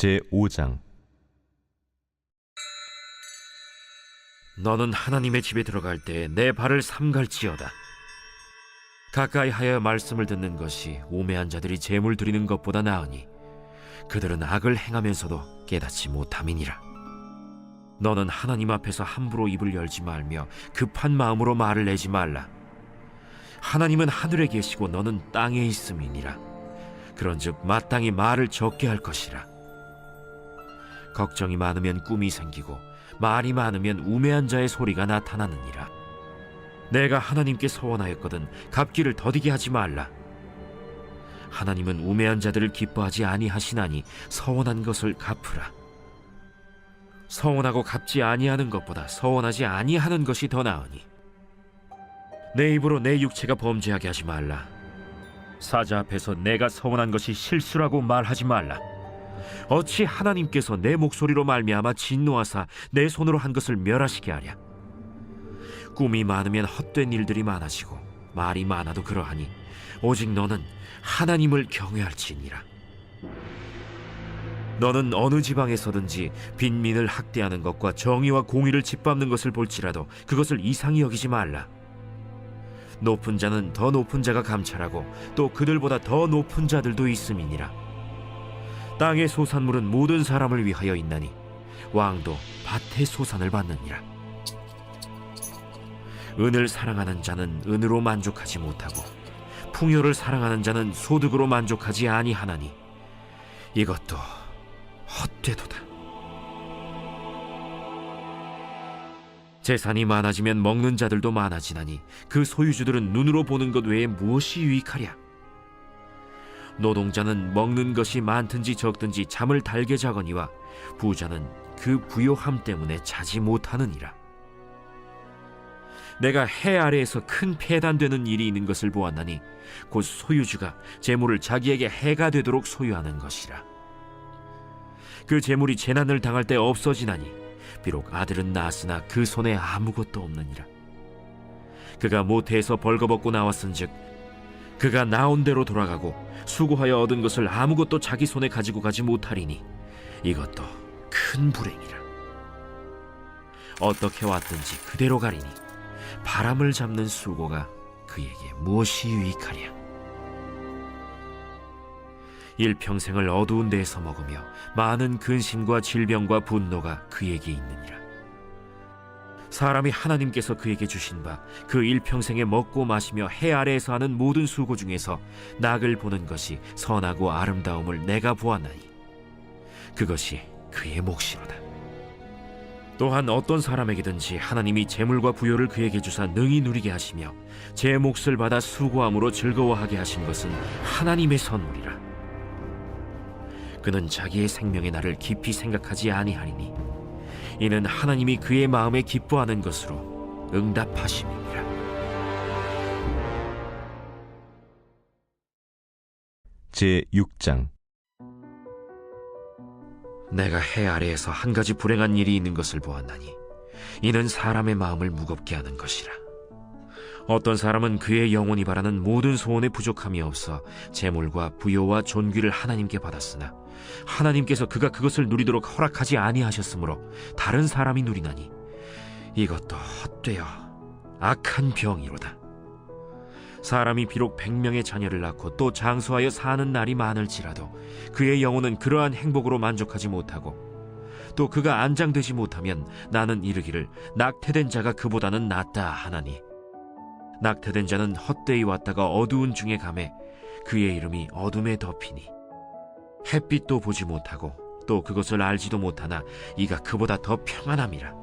제5장 너는 하나님의 집에 들어갈 때 내 발을 삼갈지어다. 가까이 하여 말씀을 듣는 것이 우매한 자들이 재물 드리는 것보다 나으니 그들은 악을 행하면서도 깨닫지 못함이니라. 너는 하나님 앞에서 함부로 입을 열지 말며 급한 마음으로 말을 내지 말라. 하나님은 하늘에 계시고 너는 땅에 있음이니라. 그런즉 마땅히 말을 적게 할 것이라. 걱정이 많으면 꿈이 생기고 말이 많으면 우매한 자의 소리가 나타나느니라. 내가 하나님께 서원하였거든 갚기를 더디게 하지 말라. 하나님은 우매한 자들을 기뻐하지 아니하시나니 서원한 것을 갚으라. 서원하고 갚지 아니하는 것보다 서원하지 아니하는 것이 더 나으니 내 입으로 내 육체가 범죄하게 하지 말라. 사자 앞에서 내가 서원한 것이 실수라고 말하지 말라. 어찌 하나님께서 내 목소리로 말미암아 진노하사 내 손으로 한 것을 멸하시게 하랴? 꿈이 많으면 헛된 일들이 많아지고 말이 많아도 그러하니 오직 너는 하나님을 경외할지니라. 너는 어느 지방에서든지 빈민을 학대하는 것과 정의와 공의를 짓밟는 것을 볼지라도 그것을 이상히 여기지 말라. 높은 자는 더 높은 자가 감찰하고 또 그들보다 더 높은 자들도 있음이니라 땅의 소산물은 모든 사람을 위하여 있나니 왕도 밭의 소산을 받느니라. 은을 사랑하는 자는 은으로 만족하지 못하고 풍요를 사랑하는 자는 소득으로 만족하지 아니하나니 이것도 헛되도다. 재산이 많아지면 먹는 자들도 많아지나니 그 소유주들은 눈으로 보는 것 외에 무엇이 유익하랴? 노동자는 먹는 것이 많든지 적든지 잠을 달게 자거니와 부자는 그 부요함 때문에 자지 못하느니라. 내가 해 아래에서 큰 폐단되는 일이 있는 것을 보았나니 곧 소유주가 재물을 자기에게 해가 되도록 소유하는 것이라. 그 재물이 재난을 당할 때 없어지나니 비록 아들은 낳았으나 그 손에 아무것도 없느니라. 그가 모태에서 벌거벗고 나왔은즉 그가 나온 대로 돌아가고 수고하여 얻은 것을 아무것도 자기 손에 가지고 가지 못하리니 이것도 큰 불행이라. 어떻게 왔든지 그대로 가리니 바람을 잡는 수고가 그에게 무엇이 유익하랴. 일평생을 어두운 데에서 먹으며 많은 근심과 질병과 분노가 그에게 있느니라. 사람이 하나님께서 그에게 주신 바 그 일평생에 먹고 마시며 해 아래에서 하는 모든 수고 중에서 낙을 보는 것이 선하고 아름다움을 내가 보았나니 그것이 그의 몫이로다. 또한 어떤 사람에게든지 하나님이 재물과 부요를 그에게 주사 능히 누리게 하시며 제 몫을 받아 수고함으로 즐거워하게 하신 것은 하나님의 선물이라. 그는 자기의 생명의 날을 깊이 생각하지 아니하리니 이는 하나님이 그의 마음에 기뻐하는 것으로 응답하심이니라. 제 6장 내가 해 아래에서 한 가지 불행한 일이 있는 것을 보았나니 이는 사람의 마음을 무겁게 하는 것이라. 어떤 사람은 그의 영혼이 바라는 모든 소원에 부족함이 없어 재물과 부요와 존귀를 하나님께 받았으나 하나님께서 그가 그것을 누리도록 허락하지 아니하셨으므로 다른 사람이 누리나니 이것도 헛되어 악한 병이로다. 사람이 비록 백명의 자녀를 낳고 또 장수하여 사는 날이 많을지라도 그의 영혼은 그러한 행복으로 만족하지 못하고 또 그가 안장되지 못하면 나는 이르기를 낙태된 자가 그보다는 낫다 하나니 낙태된 자는 헛되이 왔다가 어두운 중에 감해 그의 이름이 어둠에 덮이니 햇빛도 보지 못하고 또 그것을 알지도 못하나 이가 그보다 더 평안함이라.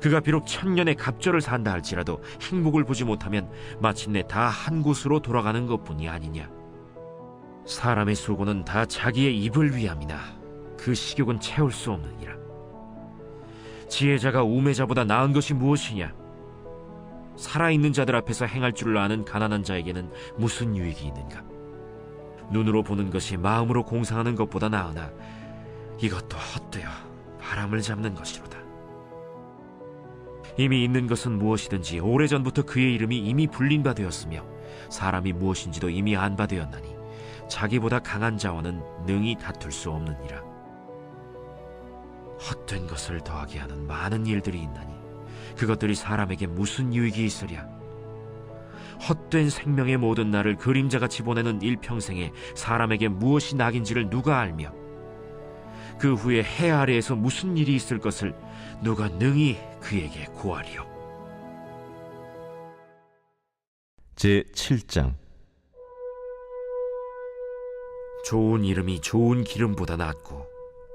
그가 비록 천년의 갑절을 산다 할지라도 행복을 보지 못하면 마침내 다 한 곳으로 돌아가는 것뿐이 아니냐. 사람의 수고는 다 자기의 입을 위함이나 그 식욕은 채울 수 없느니라. 지혜자가 우매자보다 나은 것이 무엇이냐? 살아있는 자들 앞에서 행할 줄을 아는 가난한 자에게는 무슨 유익이 있는가 눈으로 보는 것이 마음으로 공상하는 것보다 나으나 이것도 헛되어 바람을 잡는 것이로다. 이미 있는 것은 무엇이든지 오래전부터 그의 이름이 이미 불린 바 되었으며 사람이 무엇인지도 이미 안 바 되었나니 자기보다 강한 자와는 능히 다툴 수 없느니라. 헛된 것을 더하게 하는 많은 일들이 있나니 그것들이 사람에게 무슨 유익이 있으랴 헛된 생명의 모든 날을 그림자같이 보내는 일평생에 사람에게 무엇이 낙인지를 누가 알며? 그 후에 해 아래에서 무슨 일이 있을 것을 누가 능히 그에게 고하리요? 제 7장. 좋은 이름이 좋은 기름보다 낫고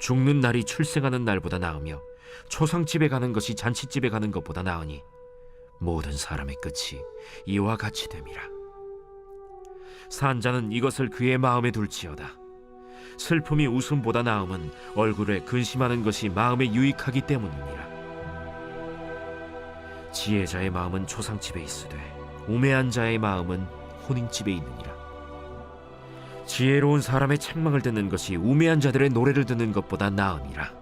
죽는 날이 출생하는 날보다 나으며 초상집에 가는 것이 잔치집에 가는 것보다 나으니 모든 사람의 끝이 이와 같이 됨이라. 산자는 이것을 그의 마음에 둘지어다. 슬픔이 웃음보다 나음은 얼굴에 근심하는 것이 마음에 유익하기 때문이니라. 지혜자의 마음은 초상집에 있으되 우매한 자의 마음은 혼인집에 있느니라. 지혜로운 사람의 책망을 듣는 것이 우매한 자들의 노래를 듣는 것보다 나으니라.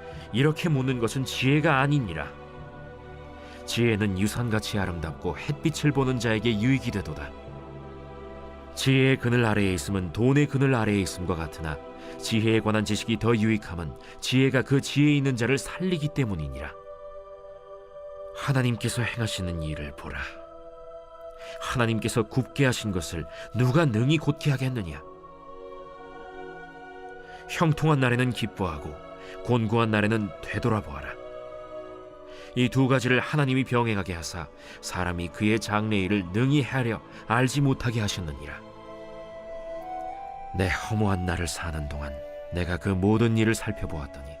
이렇게 묻는 것은 지혜가 아니니라. 지혜는 유산같이 아름답고 햇빛을 보는 자에게 유익이 되도다. 지혜의 그늘 아래에 있음은 돈의 그늘 아래에 있음과 같으나 지혜에 관한 지식이 더 유익함은 지혜가 그 지혜 있는 자를 살리기 때문이니라. 하나님께서 행하시는 일을 보라. 하나님께서 굽게 하신 것을 누가 능히 곧게 하겠느냐? 형통한 날에는 기뻐하고 곤고한 날에는 되돌아보아라. 이 두 가지를 하나님이 병행하게 하사 사람이 그의 장래일을 능히 하려 알지 못하게 하셨느니라. 내 허무한 날을 사는 동안 내가 그 모든 일을 살펴보았더니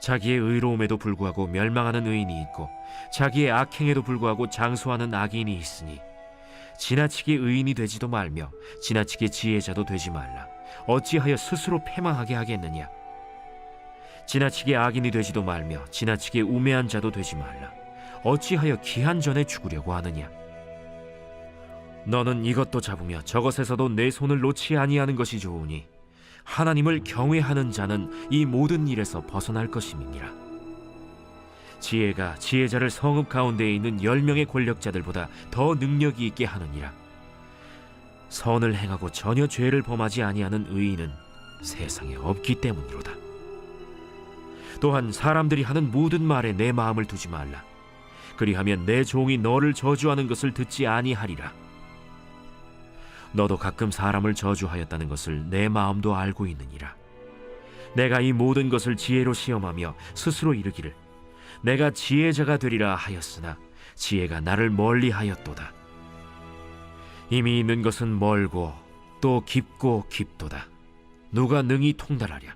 자기의 의로움에도 불구하고 멸망하는 의인이 있고 자기의 악행에도 불구하고 장수하는 악인이 있으니 지나치게 의인이 되지도 말며 지나치게 지혜자도 되지 말라. 어찌하여 스스로 패망하게 하겠느냐? 지나치게 악인이 되지도 말며 지나치게 우매한 자도 되지 말라. 어찌하여 기한 전에 죽으려고 하느냐? 너는 이것도 잡으며 저것에서도 내 손을 놓지 아니하는 것이 좋으니 하나님을 경외하는 자는 이 모든 일에서 벗어날 것임이니라. 지혜가 지혜자를 성읍 가운데에 있는 열 명의 권력자들보다 더 능력이 있게 하느니라. 선을 행하고 전혀 죄를 범하지 아니하는 의인은 세상에 없기 때문이로다. 또한 사람들이 하는 모든 말에 내 마음을 두지 말라. 그리하면 내 종이 너를 저주하는 것을 듣지 아니하리라. 너도 가끔 사람을 저주하였다는 것을 내 마음도 알고 있느니라. 내가 이 모든 것을 지혜로 시험하며 스스로 이르기를 내가 지혜자가 되리라 하였으나 지혜가 나를 멀리하였도다. 이미 있는 것은 멀고 또 깊고 깊도다. 누가 능히 통달하랴?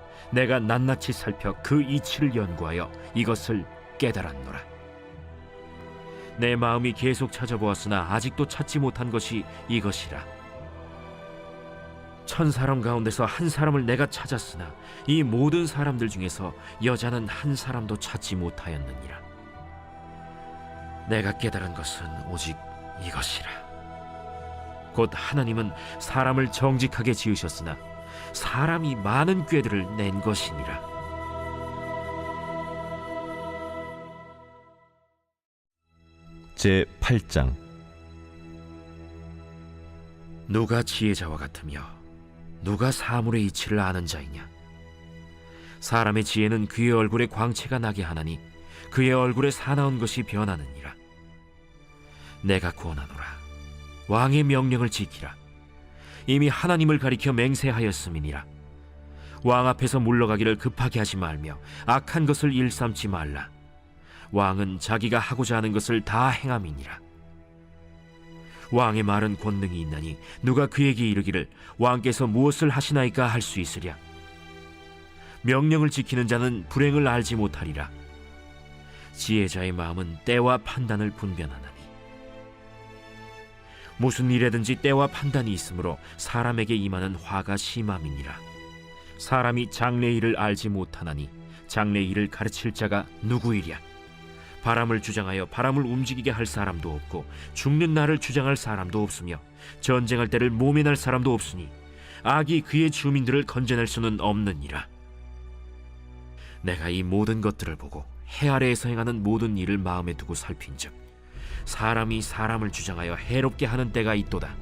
내가 낱낱이 살펴 그 이치를 연구하여 이것을 깨달았노라. 내 마음이 계속 찾아보았으나 아직도 찾지 못한 것이 이것이라. 천 사람 가운데서 한 사람을 내가 찾았으나 이 모든 사람들 중에서 여자는 한 사람도 찾지 못하였느니라. 내가 깨달은 것은 오직 이것이라. 곧 하나님은 사람을 정직하게 지으셨으나 사람이 많은 꾀들을 낸 것이니라. 제 8장 누가 지혜자와 같으며 누가 사물의 이치를 아는 자이냐? 사람의 지혜는 그의 얼굴에 광채가 나게 하나니 그의 얼굴에 사나운 것이 변하느니라. 내가 구원하노라. 왕의 명령을 지키라. 이미 하나님을 가리켜 맹세하였음이니라. 왕 앞에서 물러가기를 급하게 하지 말며 악한 것을 일삼지 말라. 왕은 자기가 하고자 하는 것을 다 행함이니라. 왕의 말은 권능이 있나니 누가 그에게 이르기를 왕께서 무엇을 하시나이까 할 수 있으랴. 명령을 지키는 자는 불행을 알지 못하리라. 지혜자의 마음은 때와 판단을 분별하나니 무슨 일에든지 때와 판단이 있으므로 사람에게 임하는 화가 심함이니라. 사람이 장래 일을 알지 못하나니 장래 일을 가르칠 자가 누구이랴? 바람을 주장하여 바람을 움직이게 할 사람도 없고 죽는 날을 주장할 사람도 없으며 전쟁할 때를 모면할 사람도 없으니 악이 그의 주민들을 건져낼 수는 없느니라. 내가 이 모든 것들을 보고 해 아래에서 행하는 모든 일을 마음에 두고 살핀즉 사람이 사람을 주장하여 해롭게 하는 때가 있도다.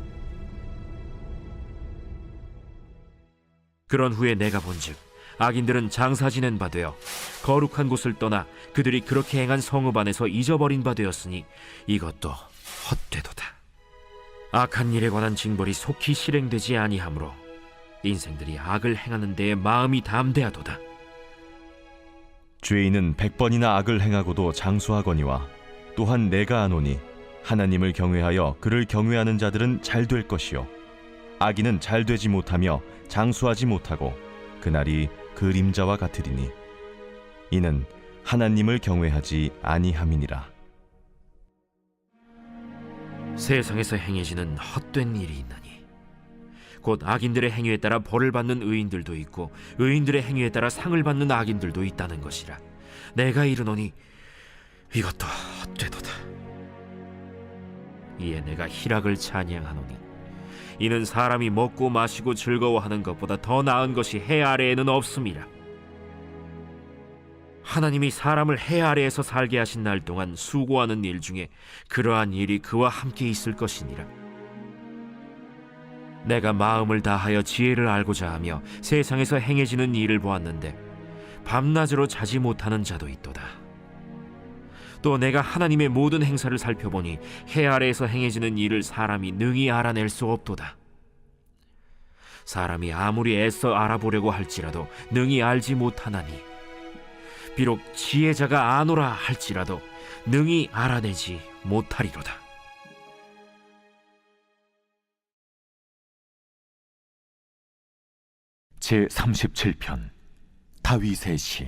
그런 후에 내가 본즉 악인들은 장사 지낸 바 되어 거룩한 곳을 떠나 그들이 그렇게 행한 성읍 안에서 잊어버린 바 되었으니 이것도 헛되도다. 악한 일에 관한 징벌이 속히 실행되지 아니하므로 인생들이 악을 행하는 데에 마음이 담대하도다. 죄인은 백 번이나 악을 행하고도 장수하거니와 또한 내가 아노니 하나님을 경외하여 그를 경외하는 자들은 잘 될 것이요. 악인은 잘 되지 못하며 장수하지 못하고 그날이 그림자와 같으리니 이는 하나님을 경외하지 아니함이니라. 세상에서 행해지는 헛된 일이 있나니 곧 악인들의 행위에 따라 벌을 받는 의인들도 있고 의인들의 행위에 따라 상을 받는 악인들도 있다는 것이라. 내가 이르노니 이것도 헛되도다 이에 내가 희락을 찬양하노니 이는 사람이 먹고 마시고 즐거워하는 것보다 더 나은 것이 해 아래에는 없음이라 하나님이 사람을 해 아래에서 살게 하신 날 동안 수고하는 일 중에 그러한 일이 그와 함께 있을 것이니라. 내가 마음을 다하여 지혜를 알고자 하며 세상에서 행해지는 일을 보았는데 밤낮으로 자지 못하는 자도 있도다. 또 내가 하나님의 모든 행사를 살펴보니 해 아래에서 행해지는 일을 사람이 능히 알아낼 수 없도다. 사람이 아무리 애써 알아보려고 할지라도 능히 알지 못하나니 비록 지혜자가 아노라 할지라도 능히 알아내지 못하리로다. 제 37편 다윗의 시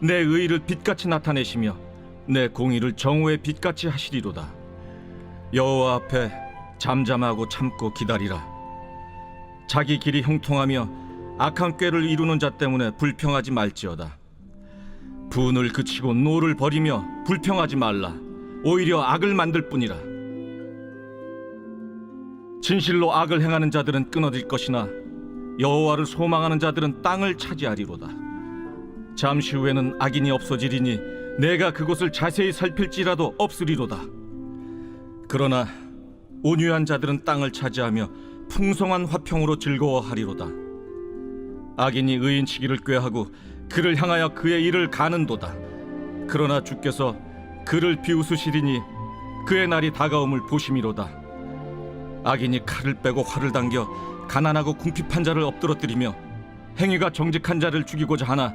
내 의를 빛같이 나타내시며 내 공의를 정오의 빛같이 하시리로다. 여호와 앞에 잠잠하고 참고 기다리라. 자기 길이 형통하며 악한 꾀를 이루는 자 때문에 불평하지 말지어다. 분을 그치고 노를 버리며 불평하지 말라. 오히려 악을 만들 뿐이라. 진실로 악을 행하는 자들은 끊어질 것이나 여호와를 소망하는 자들은 땅을 차지하리로다. 잠시 후에는 악인이 없어지리니 내가 그곳을 자세히 살필지라도 없으리로다. 그러나 온유한 자들은 땅을 차지하며 풍성한 화평으로 즐거워하리로다. 악인이 의인 치기를 꾀하고 그를 향하여 그의 일을 가는도다. 그러나 주께서 그를 비웃으시리니 그의 날이 다가옴을 보심이로다. 악인이 칼을 빼고 활을 당겨 가난하고 궁핍한 자를 엎드러뜨리며 행위가 정직한 자를 죽이고자 하나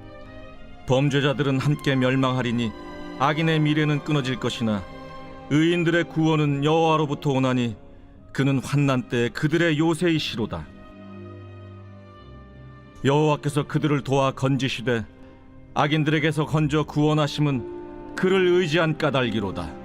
범죄자들은 함께 멸망하리니 악인의 미래는 끊어질 것이나 의인들의 구원은 여호와로부터 오나니 그는 환난 때 그들의 요새이시로다. 여호와께서 그들을 도와 건지시되 악인들에게서 건져 구원하심은 그를 의지한 까닭이로다.